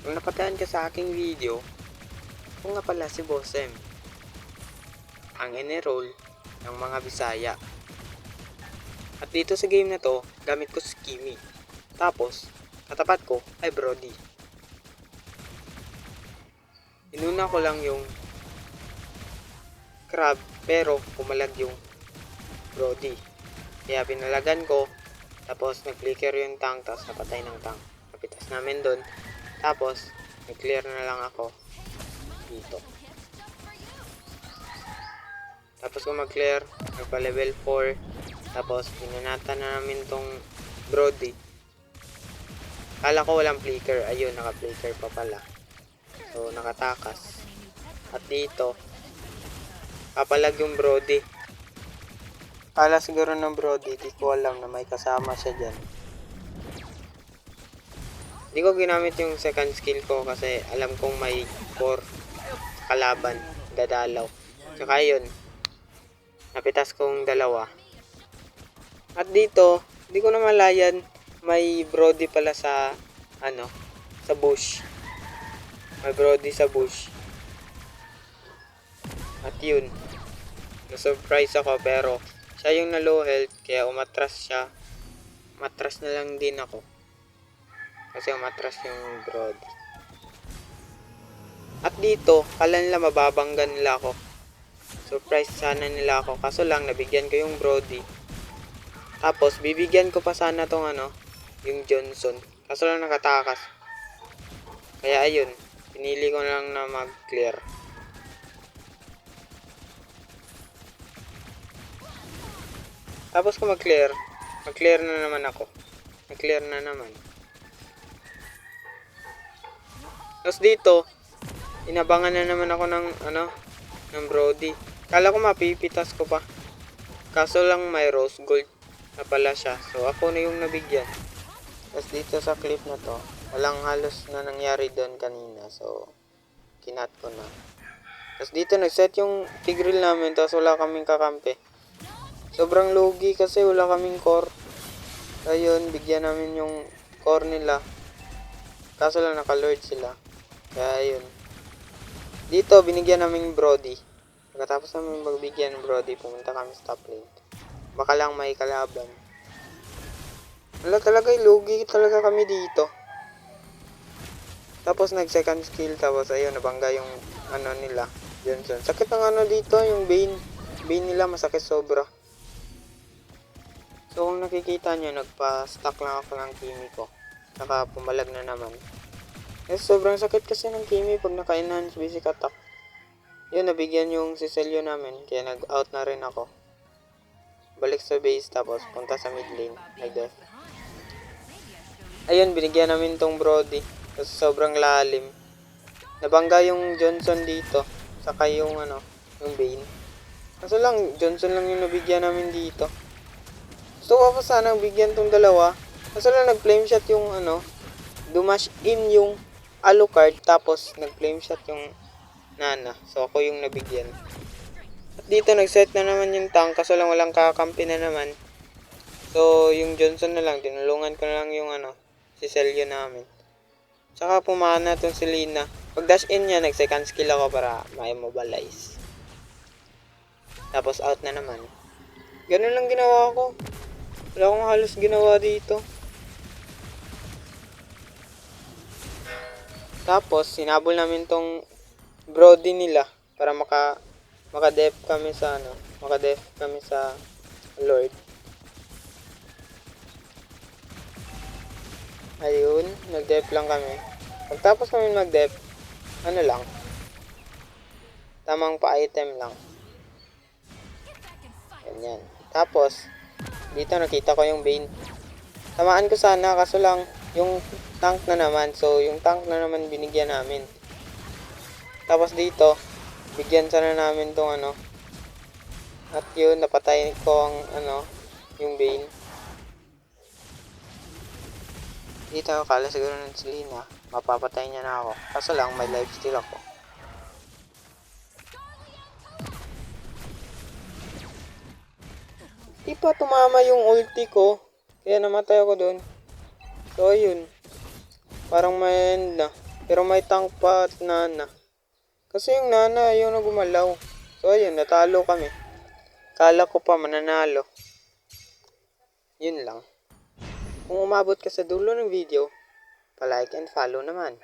Kung napatayan ka sa aking video, ako nga pala si Bossem. Ang enroll ng mga Bisaya. At dito sa game na to, gamit ko si Kimi. Tapos, katapat ko ay Brody. Inuna ko lang yung crab pero pumalag yung Brody. Kaya pinalagan ko tapos nag-flicker yung tank tapos napatay ng tank. Kapitas namin doon. Tapos nag-clear na lang ako dito. Tapos kung mag-clear, nagpa level 4. Tapos pinanata na namin tong Brody. Kala ko walang flicker. Ayun, naka-flicker pa pala. So, nakatakas. At dito, kapalag yung Brody. Kala siguro ng Brody, di ko alam na may kasama siya dyan. Hindi ko ginamit yung second skill ko kasi alam kong may core kalaban, dadalaw. Tsaka yun, napitas kong dalawa. At dito, hindi ko na malayan, may Brody pala sa, ano, sa bush. May Brody sa bush. At yun, na-surprise ako pero siya yung na low health kaya umatras siya. Matras na lang din ako. Kasi umatras yung Brody. At dito, kala nila mababanggan nila ako. Surprise sana nila ako. Kaso lang, nabigyan ko yung Brody. Tapos, bibigyan ko pa sana tong ano, yung Johnson. Kaso lang nakatakas. Kaya ayun, pinili ko na lang na mag-clear. Tapos kung mag-clear, mag-clear na naman ako. Mag-clear na naman. Tapos dito, inabangan na naman ako ng ano, ng Brody. Kala ko mapipitas ko pa. Kaso lang may rose gold na pala siya. So ako na yung nabigyan. Tapos dito sa clip na to, walang halos na nangyari doon kanina. So, kinat ko na. Tapos dito nag-set yung tigril namin, tapos wala kaming kakampi. Sobrang lugi kasi wala kaming core. Ayun, bigyan namin yung core nila. Kaso lang naka-lord sila. Kaya ayun. Dito, binigyan namin Brody. Pagkatapos namin magbigyan ng Brody, pumunta kami sa top lane. Baka lang may kalaban. Wala talaga, lugi talaga kami dito. Tapos nag second skill, tapos ayun, nabangga yung ano nila. Johnson. Sakit ng ano dito, yung Bane. Bane nila masakit sobra. So kung nakikita nyo, nagpa-stack lang ako ng Kimi ko. Saka pumalag na naman. Eh, sobrang sakit kasi ng Kimi pag naka-enhance basic attack. Yun, nabigyan yung Cecilio namin. Kaya nag-out na rin ako. Balik sa base tapos punta sa mid lane. Nag-death. Ayun, binigyan namin tong Brody. Kasi sobrang lalim. Nabangga yung Johnson dito. Saka yung ano, yung Bane. Kaso lang, Johnson lang yung nabigyan namin dito. Gusto ko pa sana bigyan tong dalawa. Kaso lang nag-flame shot yung ano, dumash in yung Alucard tapos nag-flame shot yung Nana. So ako yung nabigyan. At dito nag-set na naman yung tank kaso lang walang kakampi na naman. So yung Johnson na lang, tinulungan ko na lang yung ano, si Celio namin. Tsaka pumana tong si Lina. Pag dash in niya, nag-second skill ako para ma-immobilize. Tapos out na naman. Ganun lang ginawa ko. Wala akong halos ginawa dito. Tapos, sinabol namin tong Brody nila para maka maka-def kami sa ano, maka-def kami sa Lord. Ayun, nag-def lang kami. Pagtapos namin mag-def, ano lang, tamang pa-item lang. Ganyan. Tapos, dito nakita ko yung Bane. Tamaan ko sana, kaso lang, yung tank na naman. So, yung tank na naman binigyan namin. Tapos dito, bigyan sana namin tong ano. At yun, napatay ko ang ano, yung Bane. Dito ako, kala siguro ng Selena. Mapapatay niya na ako. Kaso lang, may life steal ako. Di pa tumama yung ulti ko. Kaya namatay ako doon. So, ayun. Parang may end na. Pero may tank pa at nana. Kasi yung nana ayaw na gumalaw. So ayun, natalo kami. Kala ko pa mananalo. Yun lang. Kung umabot ka sa dulo ng video, palike and follow naman.